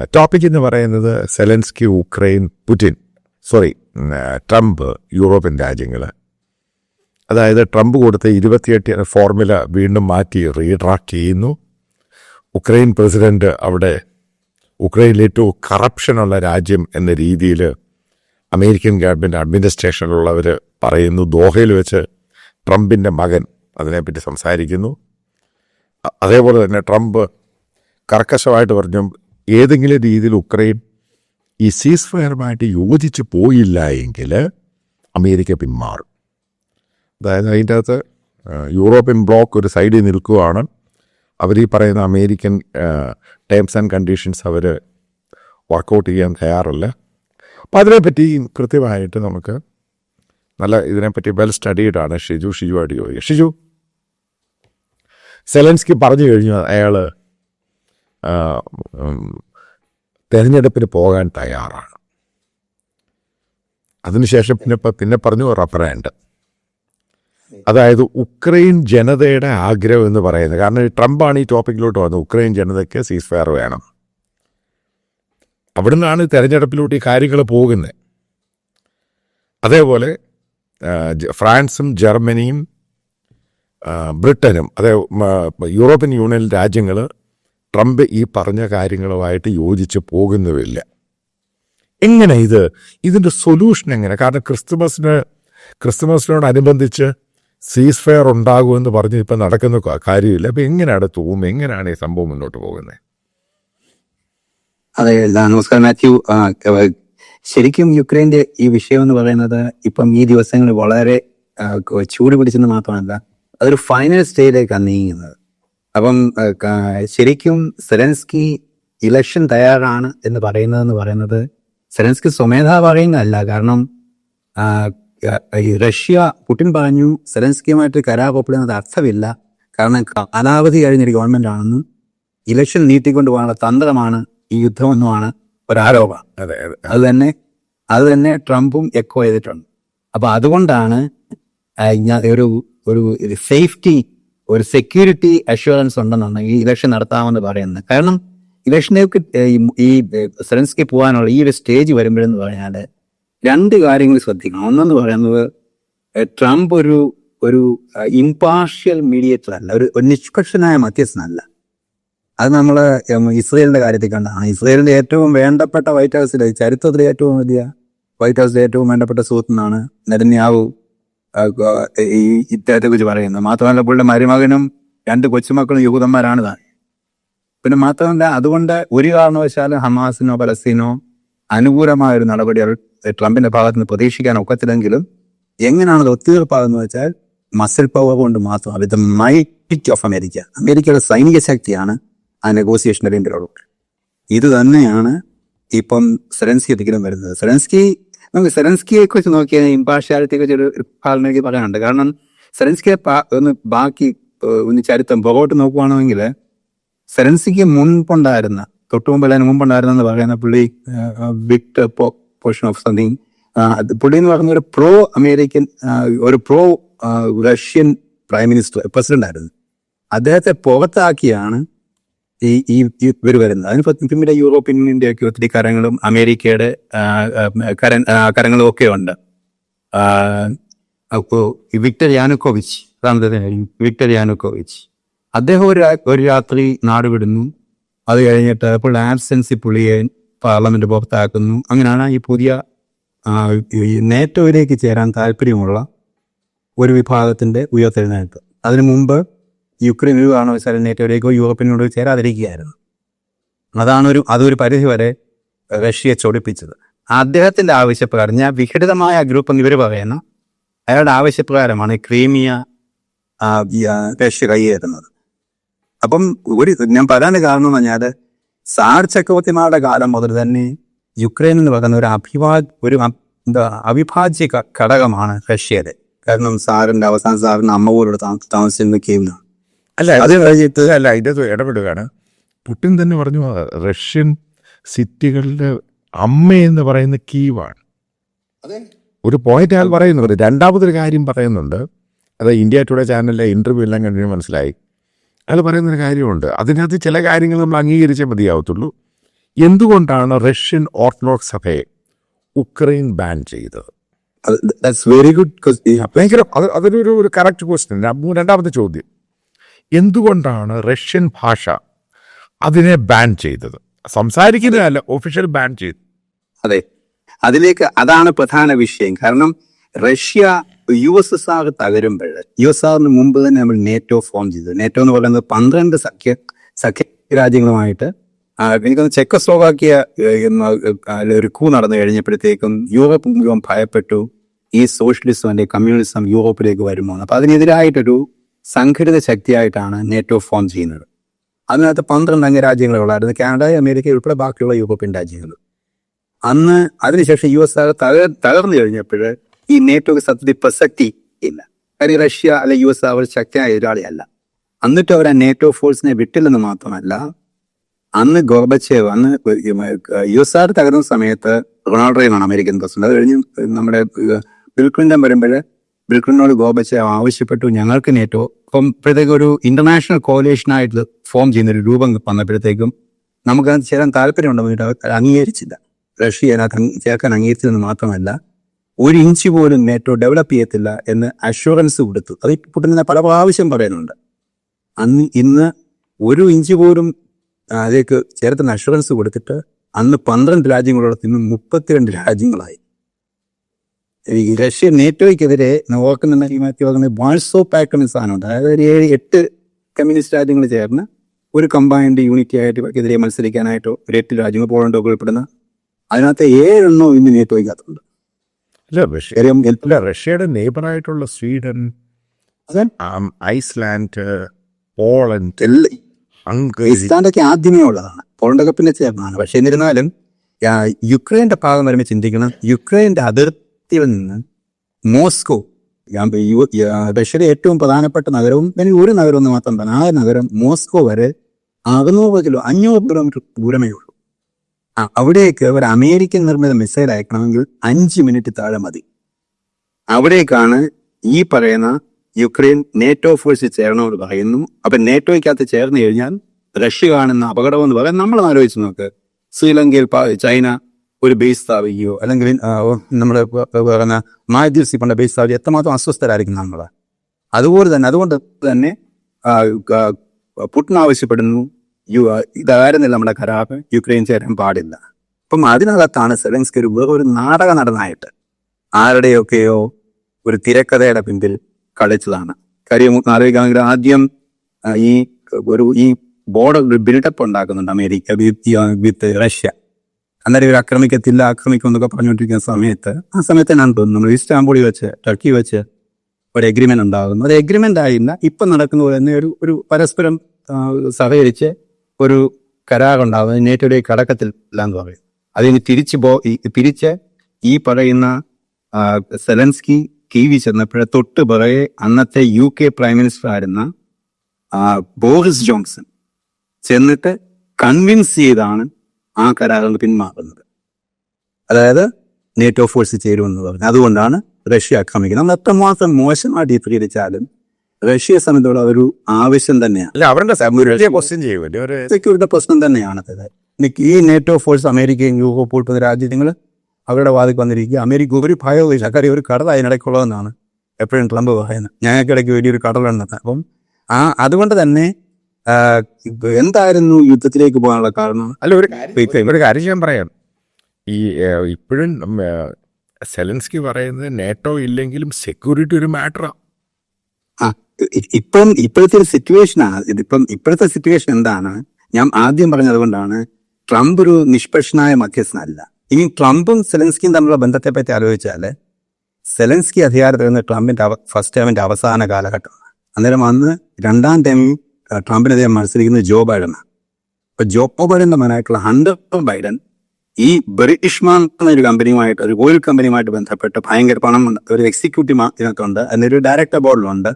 Topic എന്ന് പറയുന്നത് Zelensky Ukraine Putin. Sorry Trump European രാജ്യങ്ങൾ അതായത് ട്രംപ് കൊടുത്ത ഇരുപത്തിയെട്ട് ഫോർമുല വീണ്ടും മാറ്റി റീഡ്രാക്ട് ചെയ്യുന്നു. ഉക്രൈൻ പ്രസിഡന്റ് അവിടെ ഉക്രൈനിൽ ഏറ്റവും കറപ്ഷനുള്ള രാജ്യം എന്ന രീതിയിൽ അമേരിക്കൻ ഗവൺമെന്റ് അഡ്മിനിസ്ട്രേഷനിലുള്ളവർ പറയുന്നു. ദോഹയിൽ വെച്ച് ട്രംപിന്റെ മകൻ അതിനെപ്പറ്റി സംസാരിക്കുന്നു. അതേപോലെ തന്നെ ട്രംപ് കർക്കശമായിട്ട് പറഞ്ഞു ഏതെങ്കിലും രീതിയിൽ ഉക്രൈൻ ഈ സീസ് ഫയറുമായിട്ട് യോജിച്ച് പോയില്ല എങ്കിൽ അമേരിക്ക പിന്മാറും. അതായത് അതിന്റെ അകത്ത് യൂറോപ്യൻ ബ്ലോക്ക് ഒരു സൈഡിൽ നിൽക്കുകയാണ് അവർ ഈ പറയുന്ന അമേരിക്കൻ ടേംസ് ആൻഡ് കണ്ടീഷൻസ് അവർ വർക്കൗട്ട് ചെയ്യാൻ തയ്യാറല്ല. അപ്പം അതിനെപ്പറ്റി കൃത്യമായിട്ട് നമുക്ക് നല്ല ഇതിനെപ്പറ്റി വെൽ സ്റ്റഡീഡാണ് ഷിജു ഷിജുവായിട്ട് ചോദിക്കുക. ഷിജു സെലൻസ്കി പറഞ്ഞു കഴിഞ്ഞു അയാൾ തെരഞ്ഞെടുപ്പിന് പോകാൻ തയ്യാറാണ്. അതിനുശേഷം പിന്നെ പിന്നെ പറഞ്ഞു റഫറാൻഡ് അതായത് ഉക്രൈൻ ജനതയുടെ ആഗ്രഹം എന്ന് പറയുന്നത് കാരണം ട്രംപാണ് ഈ ടോപ്പിക്കിലോട്ട് വന്നത് ഉക്രൈൻ ജനതയ്ക്ക് സീസ് ഫയർ വേണം. അവിടെ നിന്നാണ് തെരഞ്ഞെടുപ്പിലോട്ട് ഈ കാര്യങ്ങൾ പോകുന്നത്. അതേപോലെ ഫ്രാൻസും ജർമ്മനിയും ബ്രിട്ടനും അതേ യൂറോപ്യൻ യൂണിയൻ രാജ്യങ്ങൾ ട്രംപ് ഈ പറഞ്ഞ കാര്യങ്ങളുമായിട്ട് യോജിച്ച് പോകുന്നുമില്ല എങ്ങനെ ഇത്? ഇതിന്റെ സൊല്യൂഷൻ എങ്ങനെ? കാരണം ക്രിസ്തുമസിന് ക്രിസ്തുമസിനോടനുബന്ധിച്ച് സീസ് ഫെയർ ഉണ്ടാകുമെന്ന് പറഞ്ഞ് ഇപ്പം നടക്കുന്ന കാര്യമില്ല. അപ്പം എങ്ങനെയാണ് തോന്നുന്നത്? എങ്ങനെയാണ് ഈ സംഭവം മുന്നോട്ട് പോകുന്നത്? അതെ നമസ്കാരം മാത്യു. ശരിക്കും യുക്രൈന്റെ ഈ വിഷയം എന്ന് പറയുന്നത് ഇപ്പം ഈ ദിവസങ്ങളിൽ വളരെ ചൂട് പിടിച്ചെന്ന് മാത്രമല്ല അതൊരു ഫൈനൽ സ്റ്റേജിലേക്കാണ് നീങ്ങുന്നത്. അപ്പം ശരിക്കും സെലൻസ്കി ഇലക്ഷൻ തയ്യാറാണ് എന്ന് പറയുന്നതെന്ന് പറയുന്നത് സെലൻസ്കി സ്വമേധ പറയുന്നതല്ല. കാരണം ഈ റഷ്യ പുടിൻ പറഞ്ഞു സെലൻസ്കിയുമായിട്ട് കരാർ ഒപ്പിടുന്നത് അർത്ഥമില്ല. കാരണം കാലാവധി കഴിഞ്ഞൊരു ഗവൺമെന്റ് ആണെന്ന് ഇലക്ഷൻ നീട്ടിക്കൊണ്ടു പോകാനുള്ള തന്ത്രമാണ് ഈ യുദ്ധമെന്നുമാണ് ഒരാരോപണം. അതെ അതെ. അത് തന്നെ അത് തന്നെ ട്രംപും എക്കോ ചെയ്തിട്ടുണ്ട്. അപ്പൊ അതുകൊണ്ടാണ് ഒരു ഒരു സേഫ്റ്റി ഒരു സെക്യൂരിറ്റി അഷ്വറൻസ് ഈ ഇലക്ഷൻ നടത്താമെന്ന് പറയുന്നത്. കാരണം ഇലക്ഷനിലേക്ക് ഈ സെലൻസ്കി പോകാനുള്ള ഈ ഒരു സ്റ്റേജ് വരുമ്പോഴെന്ന് പറഞ്ഞാൽ രണ്ട് കാര്യങ്ങൾ ശ്രദ്ധിക്കണം. ഒന്നെന്ന് പറയുന്നത് ട്രംപ് ഒരു ഒരു ഇംപാർഷ്യൽ മീഡിയേറ്റർ അല്ല ഒരു നിഷ്പക്ഷനായ മധ്യസ്ഥനല്ല. അത് നമ്മൾ ഇസ്രയേലിന്റെ കാര്യത്തിൽ കണ്ടാണ്. ഇസ്രയേലിന്റെ ഏറ്റവും വേണ്ടപ്പെട്ട വൈറ്റ് ഹൗസിലെ ചരിത്രത്തിലെ ഏറ്റവും വലിയ വൈറ്റ് ഹൗസിലെ ഏറ്റവും വേണ്ടപ്പെട്ട സുഹൃത്തുനിന്നാണ് ഗ- ഈ ഇദ്ദേഹത്തെ കുറിച്ച് പറയുന്നത് മാത്രമല്ല പുള്ളിയുടെ മരുമകനും രണ്ട് കൊച്ചുമക്കളും യൂതന്മാരാണ് താൻ. പിന്നെ മാത്രമല്ല അതുകൊണ്ട് ഒരു കാരണവശാലും ഹമാസിനോ പലസ്തീനോ അനുകൂലമായ ഒരു നടപടികൾ ട്രംപിന്റെ ഭാഗത്ത് നിന്ന് പ്രതീക്ഷിക്കാൻ ഒക്കത്തില്ലെങ്കിലും എങ്ങനെയാണ് അത് ഒത്തുതീർപ്പാകുന്നത് വെച്ചാൽ മസിൽ പവർ കൊണ്ട് മാത്രം വിത്ത് മൈറ്റ് ഓഫ് അമേരിക്ക അമേരിക്കയുടെ സൈനിക ശക്തിയാണ് ആ നെഗോസിയേഷന്റെ പിന്നിലുള്ളത് ഇത് തന്നെയാണ് ഇപ്പം സെലൻസ്കി അധികം വരുന്നത്. സെലൻസ്കി നമുക്ക് സെലൻസ്കിയെ കുറിച്ച് നോക്കിയാൽ ഇമ്പാർഷ്യാലിറ്റിയെ കുറിച്ച് ഒരു ഭാഗം പറയാനുണ്ട്. കാരണം സെലൻസ്കിയെ ഒന്ന് ബാക്കി ഒന്ന് ചരിത്രം പുറകോട്ട് നോക്കുവാണെങ്കിൽ സെലൻസ്കിക്ക് മുൻപുണ്ടായിരുന്ന തൊട്ടു മുമ്പ് അതിന് മുമ്പുണ്ടായിരുന്ന എന്ന് പറയുന്ന പുള്ളി വിക്ടർ പോർഷൻ ഓഫ് സംതിങ് പുള്ളി എന്ന് പറയുന്ന ഒരു പ്രോ അമേരിക്കൻ ഒരു pro Russian prime minister president ആയിരുന്നു അദ്ദേഹത്തെ പുറത്താക്കിയാണ് ഈ ഈ ഇവർ വരുന്നത്. അതിന് പിന്നീട് യൂറോപ്യൻ ഇന്ത്യയൊക്കെ ഒത്തിരി കരങ്ങളും അമേരിക്കയുടെ കര കരങ്ങളും ഒക്കെ ഉണ്ട്. അപ്പോൾ അപ്പോ വിക്ടർ യാനുക്കോവിച്ച് വിക്ടർ യാനുക്കോവിച്ച്. അദ്ദേഹം ഒരു ഒരു രാത്രി നാട് വിടുന്നു. അത് കഴിഞ്ഞിട്ട് പുള്ളി ആബ്സെൻസി പുള്ളിയെ പാർലമെന്റ് പുറത്താക്കുന്നു. അങ്ങനെയാണ് ഈ പുതിയ നേറ്റോയിലേക്ക് ചേരാൻ താല്പര്യമുള്ള ഒരു വിഭാഗത്തിന്റെ ഉയർത്തെഴുന്നേൽപ്പ്. അതിനു മുമ്പ് യുക്രൈൻ ഒരു കാരണവശാലും നേറ്റോയിലേക്കോ യൂണിയനിലേക്കോ ചേരാതിരിക്കുകയായിരുന്നു. അതാണ് ഒരു അതൊരു പരിധി വരെ റഷ്യയെ ചൊടിപ്പിച്ചത്. അദ്ദേഹത്തിന്റെ ആവശ്യപ്രകാരം ഞാൻ വിഘടിതമായ ഗ്രൂപ്പ് എന്ന് ഇവർ പറയുന്ന അയാളുടെ ആവശ്യപ്രകാരമാണ് ക്രീമിയ റഷ്യ കൈയേറുന്നത്. അപ്പം ഒരു ഞാൻ പറയാൻ കാരണം എന്ന് പറഞ്ഞാൽ സാർ ചക്രവർത്തിമാരുടെ കാലം മുതൽ തന്നെ യുക്രൈൻ എന്ന് പറയുന്ന ഒരു അഭിവാ ഒരു എന്താ അവിഭാജ്യ ഘടകമാണ് റഷ്യയുടെ. കാരണം സാറിന്റെ അവസാന സാറിന്റെ അമ്മ പോലുള്ള താമസിച്ചിരുന്ന കീവിനാണ് അല്ല അത് അല്ല അതിന്റെ ഇടപെടുകയാണ്. പുട്ടിൻ തന്നെ പറഞ്ഞു റഷ്യൻ സിറ്റികളുടെ അമ്മ എന്ന് പറയുന്ന കീവാണ്. ഒരു പോയിന്റ് അയാൾ പറയുന്നുണ്ട്. രണ്ടാമതൊരു കാര്യം പറയുന്നുണ്ട്. അത് ഇന്ത്യ ടുഡേ ചാനലിലെ ഇന്റർവ്യൂ എല്ലാം കണ്ടിട്ട് മനസ്സിലായി. അയാൾ പറയുന്നൊരു കാര്യമുണ്ട്. അതിനകത്ത് ചില കാര്യങ്ങൾ നമ്മൾ അംഗീകരിച്ചേ മതിയാവത്തുള്ളൂ. എന്തുകൊണ്ടാണ് റഷ്യൻ ഓർത്തഡോക്സ് സഭയെ ഉക്രൈൻ ബാൻ ചെയ്തത്? ദാറ്റ്സ് വെരി ഗുഡ് ഭയങ്കര അത് അതൊരു ഒരു കറക്റ്റ് ക്വസ്റ്റ്യൻ രണ്ടാമത്തെ ചോദ്യം. എന്തുകൊണ്ടാണ് റഷ്യൻ ഭാഷ അതിനെ ബാൻ ചെയ്തത്? സംസാരിക്കുന്നതല്ല ഒഫീഷ്യൽ ബാൻ ചെയ്തു. അതെ. അതിലേക്ക് അതാണ് പ്രധാന വിഷയം. കാരണം Russia U S S R തകരുമ്പോൾ U S ആറിന് മുമ്പ് തന്നെ നമ്മൾ നേറ്റോ ഫോം ചെയ്തു. നേറ്റോ എന്ന് പറയുന്നത് പന്ത്രണ്ട് സഖ്യ സഖ്യ രാജ്യങ്ങളുമായിട്ട് എനിക്കൊന്ന് ചെക്കസ്ലോവാക്കിയ ഏഹ്, ഒരു കൂ നടന്നു കഴിഞ്ഞപ്പോഴത്തേക്കും യൂറോപ്പ് മുഴുവൻ ഭയപ്പെട്ടു. ഈ സോഷ്യലിസം അല്ലെങ്കിൽ കമ്മ്യൂണിസം യൂറോപ്പിലേക്ക് വരുമോ. അപ്പൊ അതിനെതിരായിട്ടൊരു സംഘടിത ശക്തിയായിട്ടാണ് നേറ്റോ ഫോം ചെയ്യുന്നത്. അതിനകത്ത് പന്ത്രണ്ട് അംഗരാജ്യങ്ങളുള്ളായിരുന്നു കാനഡ അമേരിക്ക ഉൾപ്പെടെ ബാക്കിയുള്ള യൂറോപ്യൻ രാജ്യങ്ങൾ അന്ന് അതിനുശേഷം യു എസ് ആർ തകർ തകർന്നു കഴിഞ്ഞപ്പോൾ ഈ നേറ്റോക്ക് സത്യത്തിൽ പ്രസക്തി ഇല്ല. കാര്യം റഷ്യ അല്ലെ യു എസ് ആർ ശക്തിയായ എതിരാളിയല്ല എന്നിട്ട് അവർ ആ നേറ്റോ ഫോഴ്സിനെ വിട്ടില്ലെന്ന് മാത്രമല്ല അന്ന് ഗോർബച്ചേവ് അന്ന് യു എസ് ആർ തകർന്ന സമയത്ത് റൊണാൾഡ് റെയ്നാണ് അമേരിക്കൻ പ്രസിഡന്റ്. അത് കഴിഞ്ഞ് നമ്മുടെ ബിൽ വരുമ്പോൾ ബിൽ ഗോബച്ച ആവശ്യപ്പെട്ടു. ഞങ്ങൾക്ക് നേറ്റോ. ഇപ്പം ഇപ്പോഴത്തേക്ക് ഒരു ഇന്റർനാഷണൽ കോalition-ആയിട്ട് ഫോം ചെയ്യുന്ന ഒരു രൂപം വന്നപ്പോഴത്തേക്കും നമുക്ക് അത് ചേരാൻ താല്പര്യമുണ്ടെന്ന് പറഞ്ഞിട്ട് അവർ അംഗീകരിച്ചില്ല. റഷ്യ അതിനകത്ത് ചേർക്കാൻ അംഗീകരിച്ചതെന്ന് മാത്രമല്ല ഒരു ഇഞ്ച് പോലും നേറ്റോ ഡെവലപ്പ് ചെയ്യത്തില്ല എന്ന് അഷുറൻസ് കൊടുത്തു. അത് പുട്ടിനെ പല പ്രാവശ്യം പറയുന്നുണ്ട് അന്ന് ഇന്ന് ഒരു ഇഞ്ച് പോലും അതിലേക്ക് ചേർത്തുന്ന അഷുറൻസ് കൊടുത്തിട്ട് അന്ന് പന്ത്രണ്ട് രാജ്യങ്ങളോടൊത്ത് ഇന്ന് മുപ്പത്തിരണ്ട് രാജ്യങ്ങളായി. ഈ റഷ്യ നേറ്റോയ്ക്കെതിരെ നോക്കുന്ന മാറ്റി പറയുന്നത് വാൾസോ പാക്ട് എന്ന സാധനമുണ്ട്. അതായത് ഒരു ഏഴ് എട്ട് കമ്മ്യൂണിസ്റ്റ് രാജ്യങ്ങൾ ചേർന്ന് ഒരു കമ്പൈൻഡ് യൂണിറ്റി ആയിട്ട് എതിരെ മത്സരിക്കാനായിട്ടോ ഒരു എട്ട് രാജ്യങ്ങൾ പോളണ്ടോ ഉൾപ്പെടുന്ന അതിനകത്ത് ഏഴെണ്ണോ ഇന്ന് നേറ്റോയ്ക്കകത്തുണ്ട്. അല്ല റഷ്യ റഷ്യയുടെ നെയ്ബറായിട്ടുള്ള സ്വീഡൻ ഐസ്ലാൻഡ് പോളണ്ട് ഐസ്ലാൻഡൊക്കെ ആദ്യമേ ഉള്ളതാണ്. പോളണ്ടൊക്കെ പിന്നെ ചേർന്നതാണ്. പക്ഷെ എന്നിരുന്നാലും യുക്രൈന്റെ ഭാഗം വരുമ്പോൾ ചിന്തിക്കണം. യുക്രൈന്റെ അതിർത്തിയിൽ നിന്ന് മോസ്കോ റഷ്യയിലെ ഏറ്റവും പ്രധാനപ്പെട്ട നഗരവും പിന്നെ ഒരു നഗരം എന്ന് മാത്രം തന്നെ ആ നഗരം മോസ്കോ വരെ അറുന്നൂറ് കിലോ അഞ്ഞൂറ് കിലോമീറ്റർ ദൂരമേ ഉള്ളൂ. ആ അവിടേക്ക് ഒരു അമേരിക്കൻ നിർമ്മിത മിസൈൽ അയക്കണമെങ്കിൽ അഞ്ച് മിനിറ്റ് താഴെ മതി. അവിടേക്കാണ് ഈ പറയുന്ന യുക്രൈൻ നേറ്റോ ഫോഴ്സിൽ ചേരണമെന്ന് പറയുന്നു. അപ്പൊ നേറ്റോയ്ക്കകത്ത് ചേർന്ന് കഴിഞ്ഞാൽ റഷ്യ കാണുന്ന അപകടമെന്ന് പറയാൻ നമ്മൾ ആലോചിച്ച് നോക്ക്. ശ്രീലങ്കയിൽ ചൈന ഒരു ബേസ് സ്ഥാപിക്കുകയോ അല്ലെങ്കിൽ നമ്മൾ പറയുന്ന മാലദ്വീപ്സിൽ പണ്ട ബേസ് സ്ഥാപിക്കുക എത്രമാത്രം അസ്വസ്ഥരായിരിക്കും നമ്മൾ അതുപോലെ തന്നെ അതുകൊണ്ട് തന്നെ പുട്ടിൻ ആവശ്യപ്പെടുന്നു യു ഇതായിരുന്നില്ല നമ്മുടെ കരാറ് യുക്രൈൻ ചേരാൻ പാടില്ല. അപ്പം അതിനകത്താണ് സെലൻസ്കി ഒരു ഒരു നാടക നടനായിട്ട് ആരുടെയൊക്കെയോ ഒരു തിരക്കഥയുടെ പിമ്പിൽ കളിച്ചതാണ്. കാര്യം ആലോചിക്കാമെങ്കിൽ ആദ്യം ഈ ഒരു ഈ ബോർഡർ ബിൽഡപ്പ് ഉണ്ടാക്കുന്നുണ്ട് അമേരിക്ക വിത്ത് റഷ്യ. അന്നേരം ഇവർ ആക്രമിക്കത്തില്ല ആക്രമിക്കും എന്നൊക്കെ പറഞ്ഞുകൊണ്ടിരിക്കുന്ന സമയത്ത് ആ സമയത്ത് ഞാൻ തോന്നുന്നു നമ്മൾ ഇസ്താംബൂളിൽ വെച്ച് ടർക്കി വെച്ച് ഒരു എഗ്രിമെന്റ് ഉണ്ടാകുന്നു. ഒരു എഗ്രിമെന്റ് ആയില്ല. ഇപ്പം നടക്കുന്ന പോലെ തന്നെ ഒരു ഒരു പരസ്പരം സഹകരിച്ച് ഒരു കരാറുണ്ടാകുന്നത് നേറ്റോയുടെ കടക്കത്തിൽ എന്ന് പറയും. അതിന് തിരിച്ച് പോ തിരിച്ച് ഈ പറയുന്ന സെലൻസ്കി കീവി ചെന്നപ്പോഴെ തൊട്ട് പിറകെ അന്നത്തെ യു കെ പ്രൈം മിനിസ്റ്റർ ആയിരുന്ന ബോറിസ് ജോൺസൺ ചെന്നിട്ട് കൺവിൻസ് ചെയ്താണ് ആ കരാറിൽ പിന്മാറുന്നത് അതായത് നേറ്റോ ഫോഴ്സ് ചേരുമെന്ന് പറഞ്ഞു. അതുകൊണ്ടാണ് റഷ്യ ആക്രമിക്കുന്നത്. നമ്മൾ എത്രമാത്രം മോശമായിട്ട് ചിത്രീകരിച്ചാലും റഷ്യയെ സംബന്ധിച്ചോളം അതൊരു ആവശ്യം തന്നെയാണ്. അവരുടെ സെക്യൂരിറ്റി പ്രശ്നം തന്നെയാണത് ഈ നേറ്റോ ഫോഴ്സ് അമേരിക്കയും യൂറോപ്പ് ഉൾപ്പെടുന്ന രാജ്യങ്ങൾ അവരുടെ വാതിൽ വന്നിരിക്കുക. അമേരിക്ക ഒരു ഭയവുമില്ല കാര്യം ഒരു കടൽ അതിനിടയ്ക്കുള്ളതെന്നാണ് എപ്പോഴും ട്രംപ് പറയുന്നത്. ഞങ്ങൾക്കിടയ്ക്ക് വലിയൊരു കടലുണ്ടെന്ന് അപ്പം ആ അതുകൊണ്ട് തന്നെ എന്തായിരുന്നു യുദ്ധത്തിലേക്ക് പോകാനുള്ള കാരണം? അല്ല ഒരു കാര്യം ഒരു കാര്യം ഞാൻ പറയാം. ഈ ഇപ്പോഴും സെലൻസ്കി പറയുന്നത് നേറ്റോ ഇല്ലെങ്കിലും സെക്യൂരിറ്റി ഒരു മാറ്ററാണ് ഇപ്പം ഇപ്പോഴത്തെ ഒരു സിറ്റുവേഷനാ ഇതിപ്പം ഇപ്പോഴത്തെ സിറ്റുവേഷൻ എന്താണ്? ഞാൻ ആദ്യം പറഞ്ഞതുകൊണ്ടാണ് ട്രംപ് ഒരു നിഷ്പക്ഷനായ മധ്യസ്ഥനല്ല ഇനി ട്രംപും സെലൻസ്കിയും തമ്മിലുള്ള ബന്ധത്തെ പറ്റി ആലോചിച്ചാൽ സെലൻസ്കി അധികാരത്തിൽ നിന്ന് ട്രംപിന്റെ ഫസ്റ്റ് ടൈമിന്റെ അവസാന കാലഘട്ടമാണ്. അന്നേരം അന്ന് രണ്ടാം ടൈം ട്രംപിനെതിരെ മത്സരിക്കുന്നത് ജോ ബൈഡനാണ്. അപ്പൊ ജോ ബൈഡന്റെ മകനായിട്ടുള്ള ഹണ്ടർ ബൈഡൻ ഈ ബ്രിട്ടിഷ്മാൻ എന്നൊരു കമ്പനിയുമായിട്ട് ഒരു ഓയിൽ കമ്പനിയുമായിട്ട് ബന്ധപ്പെട്ട് ഭയങ്കര പണം. ഒരു എക്സിക്യൂട്ടീവ് ഇതിനകത്തുണ്ട്. അതിനൊരു ഡയറക്ടർ ബോർഡിലുണ്ട്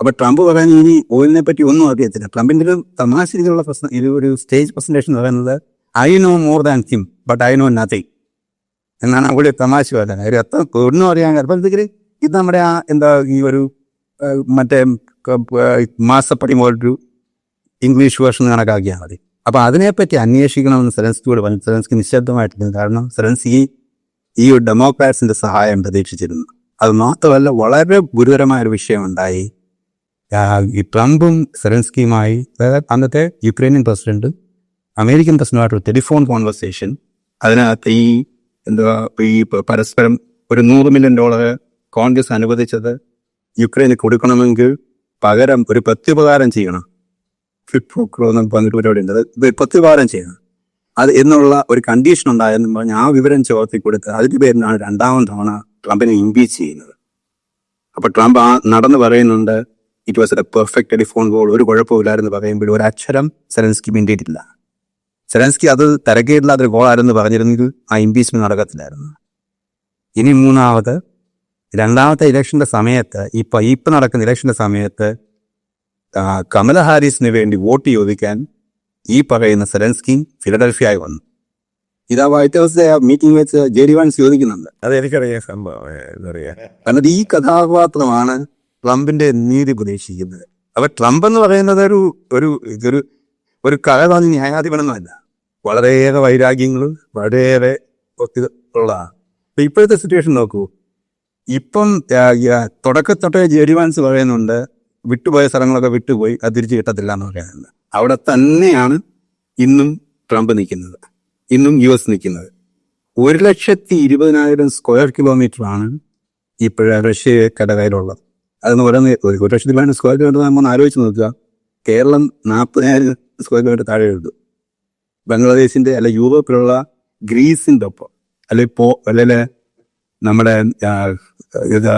അപ്പൊ ട്രംപ് പറയാൻ ഇനി ഓയിലിനെ പറ്റി ഒന്നും അറിയത്തില്ല. ട്രംപിന്റെ ഒരു തമാശ രീതിയിലുള്ള പ്രശ്നം ഇത് ഒരു സ്റ്റേജ് പ്രസന്റേഷൻ എന്ന് പറയുന്നത് I know more than him but I know nothing എന്നാണ് അവിടെ തമാശ പറയുന്നത്. ഒരു എത്ര ഒന്നും അറിയാൻ ഇത് നമ്മുടെ ആ എന്താ ഈ ഒരു മറ്റേ മാസപ്പടി പോലൊരു ഇംഗ്ലീഷ് വേർഷൻ കണക്കാക്കിയാൽ മതി. അപ്പോൾ അതിനെപ്പറ്റി അന്വേഷിക്കണമെന്ന് സെലൻസ്കൂടെ പറഞ്ഞു. സെലൻസ്കി നിശബ്ദമായിട്ടിരുന്നു കാരണം സെലൻസ്കി ഈ ഒരു ഡെമോക്രാറ്റ്സിന്റെ സഹായം പ്രതീക്ഷിച്ചിരുന്നു. അത് മാത്രമല്ല വളരെ ഗുരുതരമായ ഒരു വിഷയമുണ്ടായി ഈ ട്രംപും സെലൻസ്കിയുമായി അതായത് അന്നത്തെ യുക്രൈനിയൻ പ്രസിഡന്റും അമേരിക്കൻ പ്രസിഡന്റുമായിട്ടൊരു ടെലിഫോൺ കോൺവെർസേഷൻ അതിനകത്ത് ഈ എന്തുവാ ഈ പരസ്പരം ഒരു നൂറ് മില്യൺ ഡോളർ കോൺഗ്രസ് അനുവദിച്ചത് യുക്രൈന് കൊടുക്കണമെങ്കിൽ പകരം ഒരു പ്രത്യുപകാരം ചെയ്യണം. ഫിറ്റ് പ്രോക്രോ എന്ന് പറഞ്ഞിട്ട് പരിപാടി ഉണ്ട് അത് പ്രത്യുപകാരം ചെയ്യണം. അത് എന്നുള്ള ഒരു കണ്ടീഷൻ ഉണ്ടായെന്ന് പറഞ്ഞ് ആ വിവരം ചോർത്തി കൊടുത്ത് അതിന്റെ പേരിലാണ് രണ്ടാമത് തവണ ട്രംപിനെ ഇംപീച്ച് ചെയ്യുന്നത്. അപ്പൊ ട്രംപ് ആ നടന്ന് പറയുന്നുണ്ട് it was a perfect telephone call ഒരു കുഴപ്പമില്ലായിരുന്നു പറയുമ്പോൾ ഒരു അക്ഷരം സെലൻസ്കി മിണ്ടിയിട്ടില്ല. സെലൻസ്കി അത് തിരക്കേടില്ലാത്തൊരു കോളായിരുന്നു പറഞ്ഞിരുന്നെങ്കിൽ ആ ഇംപീച്ച്മെന്റ് നടക്കത്തില്ലായിരുന്നു. ഇനി മൂന്നാമത് രണ്ടാമത്തെ ഇലക്ഷന്റെ സമയത്ത് ഇപ്പൊ ഇപ്പൊ നടക്കുന്ന ഇലക്ഷന്റെ സമയത്ത് കമല ഹാരിസിന് വേണ്ടി വോട്ട് ചോദിക്കാൻ ഈ പറയുന്ന സെലൻസ്കി ഫിലഡൽഫിയായി വന്നു. ഇതാ വൈറ്റ് ഹൗസിലെ മീറ്റിംഗ് വെച്ച് ജെ ഡി വാൻസ് ചോദിക്കുന്നുണ്ട്. അത് എനിക്കറിയാം സംഭവം കാരണം ഈ കഥാപാത്രമാണ് ട്രംപിന്റെ നീതി പ്രതീക്ഷിക്കുന്നത് അപ്പൊ ട്രംപ് എന്ന് പറയുന്നത് ഒരു ഒരു ഇതൊരു ഒരു കഥ ന്യായാധിപനൊന്നുമല്ല. വളരെയേറെ വൈരാഗ്യങ്ങളും വളരെയേറെ ഉള്ളതാണ്. അപ്പൊ ഇപ്പോഴത്തെ സിറ്റുവേഷൻ നോക്കൂ. ഇപ്പം തുടക്കത്തൊട്ടേ ജെരിവാൻസ് പറയുന്നുണ്ട് വിട്ടുപോയ സ്ഥലങ്ങളൊക്കെ വിട്ടുപോയി അത് തിരിച്ചു കിട്ടത്തില്ല എന്ന് പറയുന്നുണ്ട്. അവിടെ തന്നെയാണ് ഇന്നും ട്രംപ് നിൽക്കുന്നത്. ഇന്നും യു എസ് നിൽക്കുന്നത്. ഒരു ലക്ഷത്തി ഇരുപതിനായിരം സ്ക്വയർ കിലോമീറ്റർ ആണ് ഇപ്പോഴ റഷ്യ കയ്യിലുള്ളത് അതെന്ന് പറയുന്നത് ഒരു ലക്ഷത്തി ഇരുപതിനായിരം സ്ക്വയർ കിലോമീറ്റർ നമ്മൾ ആലോചിച്ച് നോക്കുക. കേരളം നാൽപ്പതിനായിരം സ്ക്വയർ കിലോമീറ്റർ താഴെ എഴുതും ബംഗ്ലാദേശിന്റെ അല്ലെ യൂറോപ്പിലുള്ള ഗ്രീസിന്റെ ഒപ്പം. അല്ലെങ്കിൽ പോ അല്ലെങ്കിൽ നമ്മുടെ ഇത്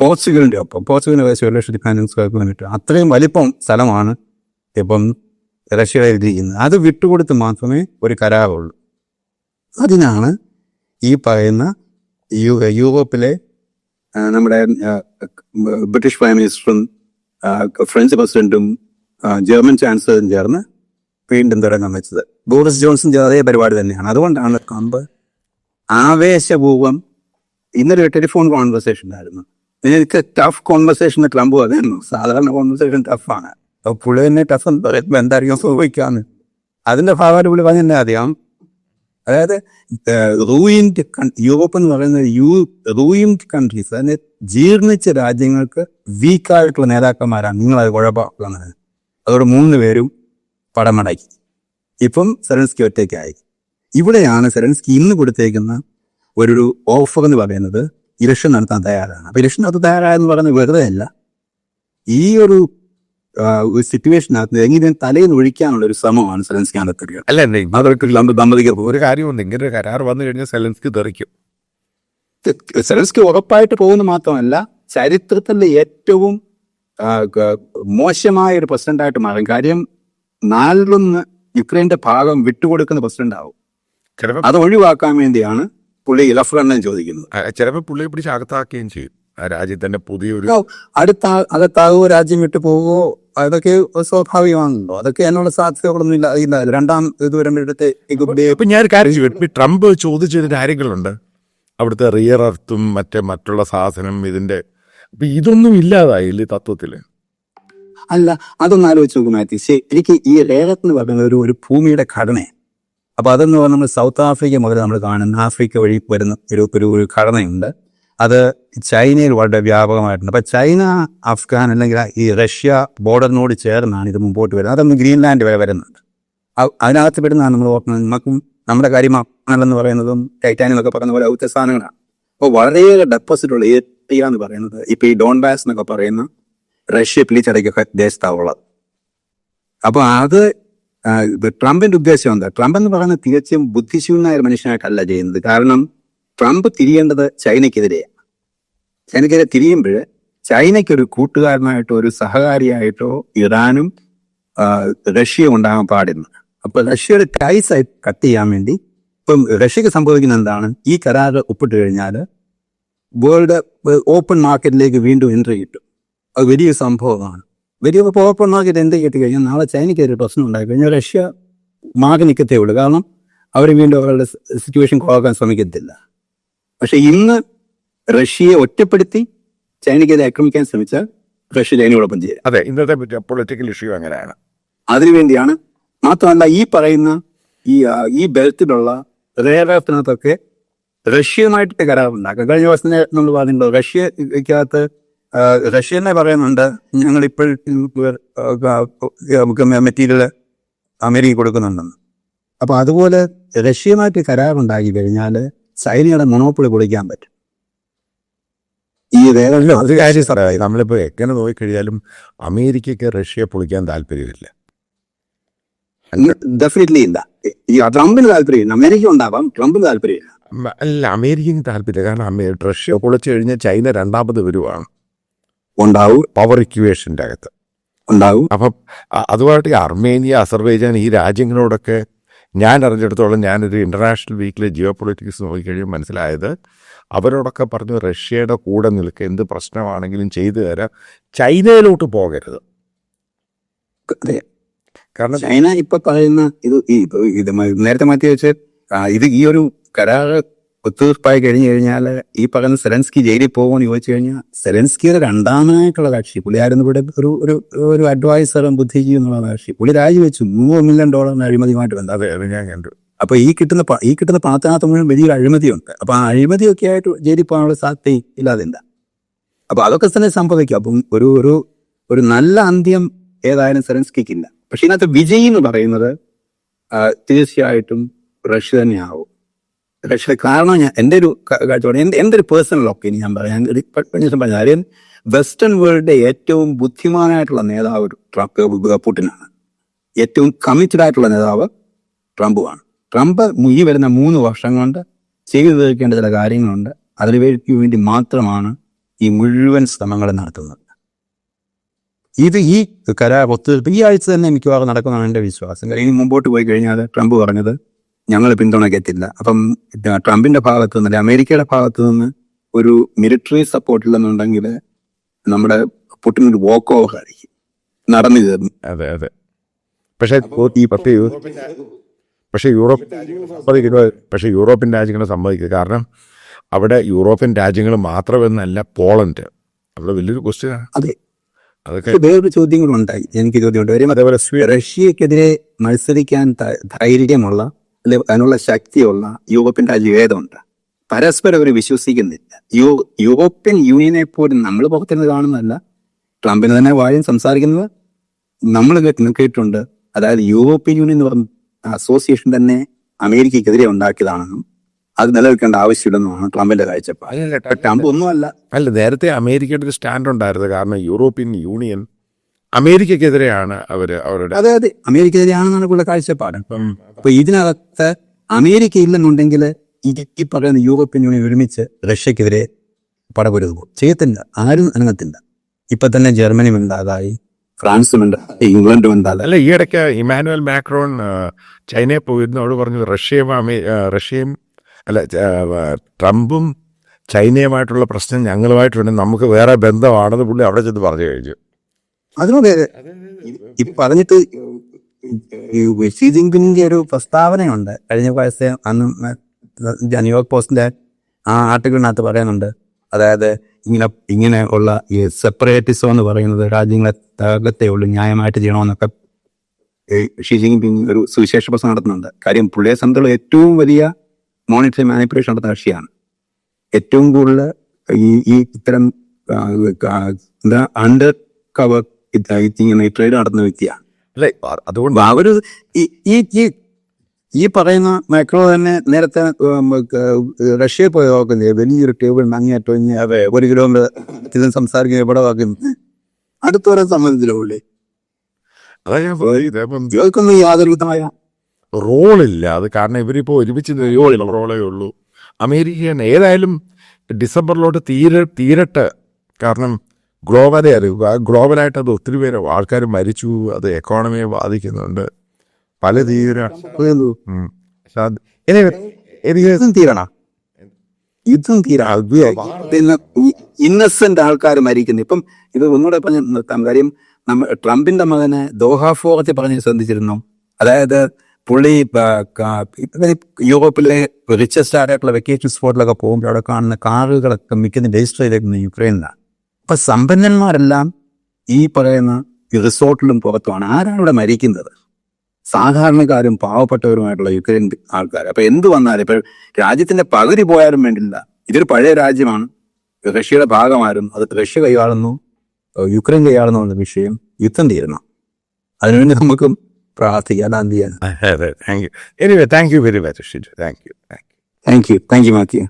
പോർച്ചുഗലിന്റെ ഒപ്പം. പോർച്ചുഗലിന് ഏകദേശം ഒരു ലക്ഷത്തി പതിനഞ്ച് സ്ക്വയർ കിലോമീറ്റർ അത്രയും വലിപ്പം സ്ഥലമാണ് ഇപ്പം റഷ്യ എഴുതിയിരിക്കുന്നത് അത് വിട്ടുകൊടുത്ത് മാത്രമേ ഒരു കരാറുള്ളൂ. അതിനാണ് ഈ പറയുന്ന യു യൂറോപ്പിലെ നമ്മുടെ ബ്രിട്ടീഷ് പ്രൈം മിനിസ്റ്ററും ഫ്രഞ്ച് പ്രസിഡന്റും ജർമ്മൻ ചാൻസലറും ചേർന്ന് വീണ്ടും തുടങ്ങാൻ വെച്ചത്. ബോറിസ് ജോൺസൺ ചെയ്ത അതേ പരിപാടി തന്നെയാണ്. അതുകൊണ്ടാണ് കമ്പ് ആവേശപൂർവം ഇന്നലെ ടെലിഫോൺ കോൺവെർസേഷൻ ആയിരുന്നു എനിക്ക് ടഫ് കോൺവെർസേഷൻ ട്രംപ് പറയുന്നു സാധാരണ കോൺവെർസേഷൻ ടഫാണ് അപ്പൊ പുള്ളി തന്നെ ടഫ് എന്ന് പറയുമ്പോൾ എന്തായിരിക്കും സംഭവിക്കാന്ന്? അതിന്റെ ഭാഗമായിട്ട് പുള്ളി പറഞ്ഞ അറിയാം? അതായത് റൂയിൻഡ് യൂറോപ്പ് എന്ന് പറയുന്നത് യു റൂയിൻഡ് കൺട്രീസ് അതിന് ജീർണിച്ച രാജ്യങ്ങൾക്ക് വീക്കായിട്ടുള്ള നേതാക്കന്മാരാണ്. നിങ്ങളത് കുഴപ്പമാക്കുന്നത് അതോടെ മൂന്ന് പേരും പടമടക്കി. ഇപ്പം സെറൻസ്കി ഒറ്റയ്ക്കായി. ഇവിടെയാണ് സെറൻസ്കി ഇന്ന് കൊടുത്തേക്കുന്ന ഒരു ഓഫർ എന്ന് പറയുന്നത് ഇലക്ഷൻ നടത്താൻ തയ്യാറാണ്. അപ്പൊ ഇലക്ഷൻ നടത്താൻ തയ്യാറായെന്ന് പറയുന്നത് വെറുതെ അല്ല. ഈ ഒരു സിറ്റുവേഷനകത്ത് എങ്ങനെ തലയിൽ ഒഴിക്കാനുള്ള ഒരു ശ്രമമാണ് സെലൻസ്കി നടത്തുക. അല്ല ദമ്പതികൾ ഒരു കാര്യമുണ്ട് ഇങ്ങനെ ഒരു കരാർ വന്നു കഴിഞ്ഞാൽ സെലൻസ്കി തെറിക്കും. സെലൻസ്കി ഉറപ്പായിട്ട് പോകുന്ന മാത്രമല്ല ചരിത്രത്തിലെ ഏറ്റവും മോശമായ ഒരു പ്രസിഡന്റായിട്ട് മാറും. കാര്യം നാലിലൊന്ന് യുക്രൈന്റെ ഭാഗം വിട്ടുകൊടുക്കുന്ന പ്രസിഡന്റ് ആവും അത് ഒഴിവാക്കാൻ വേണ്ടിയാണ് പുള്ളി ഇലഫ്രണ്ണം ചോദിക്കുന്നത്. ചിലപ്പോൾ പുള്ളിയെ പിടിച്ച് അകത്താക്കുകയും ചെയ്യും. രാജ്യത്തിന്റെ പുതിയൊരു അടുത്ത അകത്താകുമോ രാജ്യം വിട്ടു പോകുമോ അതൊക്കെ സ്വാഭാവികമാണല്ലോ. അതൊക്കെ അതിനുള്ള സാധ്യതകളൊന്നും ഇല്ല ഇല്ല. രണ്ടാം ഇത് വരുമ്പോഴത്തെ ഞാൻ ഒരു കാര്യം ചോദിക്കും. ട്രംപ് ചോദിച്ചതിന് കാര്യങ്ങളുണ്ട്. അവിടുത്തെ റിയർ അർത്തും മറ്റേ മറ്റുള്ള സാധനം ഇതിന്റെ ഇതൊന്നും ഇല്ലാതായില്ലേ തത്വത്തിൽ. അല്ല അതൊന്ന് ആലോചിച്ച് നോക്കും മാത്യു. എനിക്ക് ഈ രേഖത്ത് എന്ന് പറയുന്നത് ഒരു ഒരു ഭൂമിയുടെ ഘടനയാണ്. അപ്പൊ അതെന്ന് പറഞ്ഞാൽ നമ്മൾ സൗത്ത് ആഫ്രിക്ക മുതൽ നമ്മൾ കാണുന്ന ആഫ്രിക്ക വഴി വരുന്ന ഒരു ഒരു ഒരു ഘടനയുണ്ട്. അത് ചൈനയിൽ വളരെ വ്യാപകമായിട്ടുണ്ട്. അപ്പോൾ ചൈന അഫ്ഗാൻ അല്ലെങ്കിൽ ഈ റഷ്യ ബോർഡറിനോട് ചേർന്നാണ് ഇത് മുമ്പോട്ട് വരുന്നത്. അതൊന്ന് ഗ്രീൻലാൻഡ് വരെ വരുന്നുണ്ട്. അതിനകത്ത് പെടുന്നതാണ് നമ്മൾ ഓർക്കുന്നത്. നമുക്കും നമ്മുടെ കാര്യമാണെന്ന് പറയുന്നതും ടൈറ്റാനിയം എന്നൊക്കെ പറയുന്ന പോലെ ഔദ്യ സാധനങ്ങളാണ്. അപ്പോൾ വളരെയേറെ ഡെപ്പോസിറ്റ് ഉള്ള ഏരിയ എന്ന് പറയുന്നത്. ഇപ്പൊ ഈ ഡോൺ ബാസ് എന്നൊക്കെ പറയുന്ന റഷ്യ പിടിച്ചടക്കിയ ദേശത്താവുള്ളത് അപ്പോൾ അത് ട്രംപിന്റെ ഉദ്ദേശം എന്താ? ട്രംപ് എന്ന് പറയുന്നത് തികച്ചും ബുദ്ധിശൂന്യനായ ഒരു മനുഷ്യനായിട്ടല്ല ചെയ്യുന്നത്. കാരണം ട്രംപ് തിരിയേണ്ടത് ചൈനയ്ക്കെതിരെയാണ് ചൈനയ്ക്കെതിരെ തിരിയുമ്പോൾ ചൈനയ്ക്ക് ഒരു കൂട്ടുകാരനായിട്ടോ ഒരു സഹകാരിയായിട്ടോ ഇറാനും റഷ്യയും ഉണ്ടാകാൻ പാടില്ല. അപ്പൊ റഷ്യയുടെ ടൈസ് കട്ട് ചെയ്യാൻ വേണ്ടി ഇപ്പം റഷ്യക്ക് സംഭവിക്കുന്ന എന്താണ്? ഈ കരാർ ഒപ്പിട്ട് കഴിഞ്ഞാൽ വേൾഡ് ഓപ്പൺ മാർക്കറ്റിലേക്ക് വീണ്ടും എൻട്രി കിട്ടും. അത് വലിയ സംഭവമാണ്. വലിയ ഓപ്പൺ മാർക്കറ്റ് എന്ത് കേട്ട് കഴിഞ്ഞാൽ നാളെ ചൈനയ്ക്ക് ഒരു പ്രശ്നം ഉണ്ടായി കഴിഞ്ഞാൽ റഷ്യ മാറി നിൽക്കത്തേ ഉള്ളൂ. കാരണം അവർ വീണ്ടും അവരുടെ സിറ്റുവേഷൻ കുറയ്ക്കാൻ ശ്രമിക്കത്തില്ല. പക്ഷെ ഇന്ന് റഷ്യയെ ഒറ്റപ്പെടുത്തി ചൈനയ്ക്കെതിരെ ആക്രമിക്കാൻ ശ്രമിച്ചാൽ റഷ്യ ചൈനയോടൊപ്പം ചേരും. അതെ ഇന്നത്തെ പൊളിറ്റിക്കൽ ഇഷ്യൂ അങ്ങനെയാണ്. അതിനുവേണ്ടിയാണ് മാത്രമല്ല ഈ പറയുന്ന ഈ ഈ ബെൽറ്റിലുള്ള റെയർ എർത്തിനകത്തൊക്കെ റഷ്യയുമായിട്ട് കരാറുണ്ടാക്കുക കഴിഞ്ഞ ദിവസം നമ്മൾ പറഞ്ഞിട്ടുണ്ടോ റഷ്യക്കകത്ത് റഷ്യ തന്നെ പറയുന്നുണ്ട് ഞങ്ങൾ ഇപ്പോൾ മെറ്റീരിയൽ അമേരിക്ക കൊടുക്കുന്നുണ്ടെന്ന്. അപ്പൊ അതുപോലെ റഷ്യയുമായിട്ട് കരാറുണ്ടാക്കി കഴിഞ്ഞാൽ ചൈനയുടെ മൊണോപ്പൊളി പൊളിക്കാൻ പറ്റും. ഈ അത് കാര്യം സാറേ നമ്മളിപ്പോൾ എങ്ങനെ നോക്കിക്കഴിഞ്ഞാലും അമേരിക്കയ്ക്ക് റഷ്യയെ പൊളിക്കാൻ താല്പര്യമില്ല. ഡെഫിനറ്റ്ലി ഇല്ല. ഈ ട്രംപിന് താല്പര്യമില്ല. അമേരിക്ക ഉണ്ടാവാം ട്രംപിന് താല്പര്യമില്ല. അല്ല അമേരിക്കയ്ക്ക് താല്പര്യമില്ല. കാരണം റഷ്യ പൊളിച്ചു കഴിഞ്ഞാൽ ചൈന രണ്ടാമത് വരുവാണ്. ഉണ്ടാവും. പവർ ഇക്വേഷന്റെ അകത്ത്. ഉണ്ടാവും. അപ്പം അതുമായിട്ട് ഈ അർമേനിയ അസർബൈജാൻ ഈ രാജ്യങ്ങളോടൊക്കെ ഞാൻ അറിഞ്ഞിടത്തോളം ഞാനൊരു ഇന്റർനാഷണൽ വീക്കിലെ ജിയോ പൊളിറ്റിക്സ് നോക്കിക്കഴിഞ്ഞാൽ മനസ്സിലായത് അവരോടൊക്കെ പറഞ്ഞു റഷ്യയുടെ കൂടെ നിൽക്കുക എന്ത് പ്രശ്നമാണെങ്കിലും ചെയ്തു തരാം. ചൈനയിലോട്ട് പോകരുത്. അതെ. കാരണം ചൈന ഇപ്പൊ പറയുന്ന ഇത് നേരത്തെ മാറ്റി വെച്ച് ഇത് ഈ ഒരു കരാറ് ഒത്തുതീർപ്പായി കഴിഞ്ഞു കഴിഞ്ഞാൽ ഈ പറയുന്ന സെലൻസ്കി ജയിലിൽ പോകുമെന്ന് ചോദിച്ചു കഴിഞ്ഞാൽ സെലൻസ്കിയുടെ രണ്ടാമതായിട്ടുള്ള കക്ഷി പുള്ളിയായിരുന്നു ഇവിടെ ഒരു ഒരു ഒരു അഡ്വൈസറും ബുദ്ധിജീവി എന്നുള്ള കക്ഷി. പുള്ളി രാജിവെച്ചു. മൂന്ന് മില്യൺ ഡോളറിന് അഴിമതിയുമായിട്ട് ബന്ധം അതെ അത് അപ്പൊ ഈ കിട്ടുന്ന ഈ കിട്ടുന്ന പണത്തിനകത്ത് മുഴുവൻ വലിയൊരു അഴിമതിയുണ്ട്. അപ്പൊ ആ അഴിമതിയൊക്കെ ആയിട്ട് ജയിലിൽ പോകാനുള്ള സാധ്യത ഇല്ലാതില്ല അപ്പൊ അതൊക്കെ തന്നെ സംഭവിക്കും. അപ്പം ഒരു ഒരു ഒരു നല്ല അന്ത്യം ഏതായാലും സെലൻസ്കിക്കില്ല. പക്ഷെ ഇതിനകത്ത് വിജയ് എന്ന് പറയുന്നത് തീർച്ചയായിട്ടും റഷ്യ തന്നെയാവും. റഷ്യ കാരണം ഞാൻ എന്റെ ഒരു കാഴ്ചപ്പാട് എന്റെ എന്റെ ഒരു പേഴ്സണൽ ഒപ്പീനിയൻ ഞാൻ പറയാം. ഞാൻ പറഞ്ഞ വെസ്റ്റേൺ വേൾഡിന്റെ ഏറ്റവും ബുദ്ധിമാനായിട്ടുള്ള നേതാവ് ട്രംപ് പുടിനാണ്. ഏറ്റവും കമ്മിറ്റഡ് ആയിട്ടുള്ള നേതാവ് ട്രംപുമാണ് ട്രംപ് ഈ വരുന്ന മൂന്ന് വർഷം കൊണ്ട് ചെയ്തു തീർക്കേണ്ട ചില കാര്യങ്ങളുണ്ട്. അതിനു വേണ്ടി മാത്രമാണ് ഈ മുഴുവൻ ശ്രമങ്ങൾ നടത്തുന്നത്. ഇത് ഈ കരാർ ഒത്തുതീർപ്പ് ഈ ആഴ്ച തന്നെ മിക്കവാറും നടക്കുന്നതാണ് എന്റെ വിശ്വാസം. ഇനി മുമ്പോട്ട് പോയി കഴിഞ്ഞാൽ ട്രംപ് പറഞ്ഞത് ഞങ്ങൾ പിന്തുണയ്ക്കത്തില്ല. അപ്പം ട്രംപിന്റെ ഭാഗത്ത് നിന്ന് അല്ലെങ്കിൽ അമേരിക്കയുടെ ഭാഗത്ത് നിന്ന് ഒരു മിലിറ്ററി സപ്പോർട്ട് ഇല്ലെന്നുണ്ടെങ്കിൽ നമ്മുടെ പുട്ടിൻ ഒരു വോക്ക് ഓവർ ആയിരിക്കും. നടന്നു തീർന്നു അതെ അതെ. പക്ഷേ ഈ പക്ഷേ പക്ഷേ യൂറോപ്പ് സമ്മതിക്കുക പക്ഷേ യൂറോപ്യൻ രാജ്യങ്ങളെ സമ്മതിക്കുക കാരണം അവിടെ യൂറോപ്യൻ രാജ്യങ്ങൾ മാത്രമെന്നല്ല പോളണ്ട്. അവിടെ വലിയൊരു ക്വസ്റ്റ്യനാണ് അതെ. അതൊക്കെ വേറൊരു ചോദ്യങ്ങളുണ്ടായി. ഉണ്ടായി എനിക്ക് ചോദ്യമുണ്ട്. ഉണ്ട് അതേപോലെ റഷ്യക്കെതിരെ മത്സരിക്കാൻ ധൈര്യമുള്ള അതിനുള്ള ശക്തിയുള്ള യൂറോപ്യൻ രാജ്യം ഏതുണ്ട്? പരസ്പരം അവർ വിശ്വസിക്കുന്നില്ല. യൂ യൂറോപ്യൻ യൂണിയനെ പോലും നമ്മൾ പുറത്തുനിന്ന് കാണുന്നതല്ല. ട്രംപിന് തന്നെ വായും സംസാരിക്കുന്നത് നമ്മൾ കേട്ട് കേട്ടിട്ടുണ്ട്. അതായത് യൂറോപ്യൻ യൂണിയൻ എന്ന് പറഞ്ഞ അസോസിയേഷൻ തന്നെ അമേരിക്കക്കെതിരെ ഉണ്ടാക്കിയതാണെന്നും അത് നിലനിൽക്കേണ്ട ആവശ്യമില്ലെന്നുമാണ് ട്രംപിന്റെ കാഴ്ചപ്പാട്. ട്രംപ് ഒന്നുമല്ല. അല്ല നേരത്തെ അമേരിക്കയുടെ ഒരു സ്റ്റാൻഡ് ഉണ്ടായിരുന്നു കാരണം യൂറോപ്യൻ യൂണിയൻ അമേരിക്കക്കെതിരെയാണ് അവർ അവരുടെ അതെ അതെ. അമേരിക്കെതിരെയാണെന്നാണ് ഇവിടെ കാഴ്ചപ്പാട്. അപ്പൊ ഇതിനകത്ത് അമേരിക്ക ഇല്ലെന്നുണ്ടെങ്കിൽ ഈ പറയുന്ന യൂറോപ്യൻ യൂണിയൻ ഒരുമിച്ച് റഷ്യക്കെതിരെ പടപൊരുത് പോകും ചെയ്യത്തില്ല. ആരും അനങ്ങത്തില്ല. ഇപ്പൊ തന്നെ ജർമ്മനി ഉണ്ടാകായി ഫ്രാൻസും ഉണ്ടായി ഇംഗ്ലണ്ടും മിണ്ടാതായി അല്ല ഈ ഇടയ്ക്ക് ഇമാനുവൽ മാക്രോൺ ചൈനയെ പോയിരുന്നു അവിടെ പറഞ്ഞു റഷ്യയും റഷ്യയും അല്ല ട്രംപും ചൈനയുമായിട്ടുള്ള പ്രശ്നം ഞങ്ങളുമായിട്ടുണ്ട്. നമുക്ക് വേറെ ബന്ധമാണെന്ന് പുള്ളി അവിടെ ചെന്ന് പറഞ്ഞു കഴിഞ്ഞു. അതിനോട് ഈ പറഞ്ഞിട്ട് ഷീ ജിൻപിങ്ങിന്റെ ഒരു പ്രസ്താവനയുണ്ട്. കഴിഞ്ഞ പ്രാവശ്യത്തെ അന്ന് ന്യൂയോർക്ക് പോസ്റ്റിന്റെ ആ ആർട്ടിക്കിളിനകത്ത് പറയുന്നുണ്ട് അതായത് ഇങ്ങനെ ഇങ്ങനെ ഉള്ള ഈ സെപ്പറേറ്റിസം എന്ന് പറയുന്നത് രാജ്യങ്ങളെ തകത്തേ ഉള്ളൂ ന്യായമായിട്ട് ചെയ്യണമെന്നൊക്കെ ഷി ജിൻപിങ് ഒരു സുവിശേഷ പ്രസം നടത്തുന്നുണ്ട്. കാര്യം പുള്ളിയെ സംബന്ധിച്ചുള്ള ഏറ്റവും വലിയ മോണിറ്ററി മാനിപ്പുലേഷൻ നടത്തുന്ന കക്ഷിയാണ്. ഏറ്റവും കൂടുതൽ ഈ ഈ ഇത്തരം എന്താ അണ്ടർ കവർ ഇങ്ങനെ ട്രേഡ് നടത്തുന്ന വ്യക്തിയാണ് അല്ലേ അതുകൊണ്ട് അവർ ഈ- ഈ പറയുന്ന മൈക്രോ തന്നെ നേരത്തെ റഷ്യയിൽ പോയി നോക്കുന്നത് വലിയൊരു ടേബിൾ അങ്ങേറ്റം ഇങ്ങനെ ഒരു കിലോമീറ്റർ ഇത് സംസാരിക്കുന്ന ഇവിടെ അതാ ഇവർക്കൊന്നും യാതൊരു വിധമായ റോളില്ല അത് കാരണം ഇവരിപ്പോൾ ഒരുമിച്ച് റോളേ ഉള്ളൂ. അമേരിക്കൻ ഏതായാലും ഡിസംബറിലോട്ട് തീരെ തീരട്ടെ. കാരണം ഗ്ലോബലേ അറിയുക ഗ്ലോബലായിട്ട് അത് ഒത്തിരി പേര് ആൾക്കാർ മരിച്ചു അത് എക്കോണമിയെ ബാധിക്കുന്നുണ്ട്. പല തീവ്ര എനിക്ക് തീരണ? യുദ്ധം തീരാ ഇന്നസെന്റ് ആൾക്കാർ മരിക്കുന്നു. ഇപ്പം ഇത് ഒന്നുകൂടെ പറഞ്ഞ നിർത്താം. കാര്യം നമ്മൾ ട്രംപിന്റെ മകനെ ദോഹ ഫോറത്തിൽ പറഞ്ഞ് ശ്രദ്ധിച്ചിരുന്നു. അതായത് പുള്ളി യൂറോപ്പിലെ റിച്ചസ്റ്റ് ആയിട്ടുള്ള വെക്കേഷൻ സ്പോട്ടിലൊക്കെ പോകുമ്പോൾ അവിടെ കാണുന്ന കാറുകളൊക്കെ മിക്കുന്ന രജിസ്റ്റർ ചെയ്തേക്കുന്നത് യുക്രൈനിലാണ്. അപ്പൊ സമ്പന്നന്മാരെല്ലാം ഈ പറയുന്ന റിസോർട്ടിലും പുറത്തുമാണ്. ആരാണ് ഇവിടെ മരിക്കുന്നത്? സാധാരണക്കാരും പാവപ്പെട്ടവരുമായിട്ടുള്ള യുക്രൈൻ ആൾക്കാർ അപ്പൊ എന്ത് വന്നാലും ഇപ്പൊ രാജ്യത്തിന്റെ പകുതി പോയാലും വേണ്ടില്ല. ഇതൊരു പഴയ രാജ്യമാണ്. റഷ്യയുടെ ഭാഗമായിരുന്നു. അത് റഷ്യ കൈയാളുന്നു. യുക്രൈൻ കൈയാളുന്നു എന്ന വിഷയം യുദ്ധം തീരണം. അതിനുവേണ്ടി നമുക്കും പ്രാർത്ഥിക്കാം. എന്ത് ചെയ്യാൻ thank you anyway thank you very much thank you thank you thank you thank you Mathew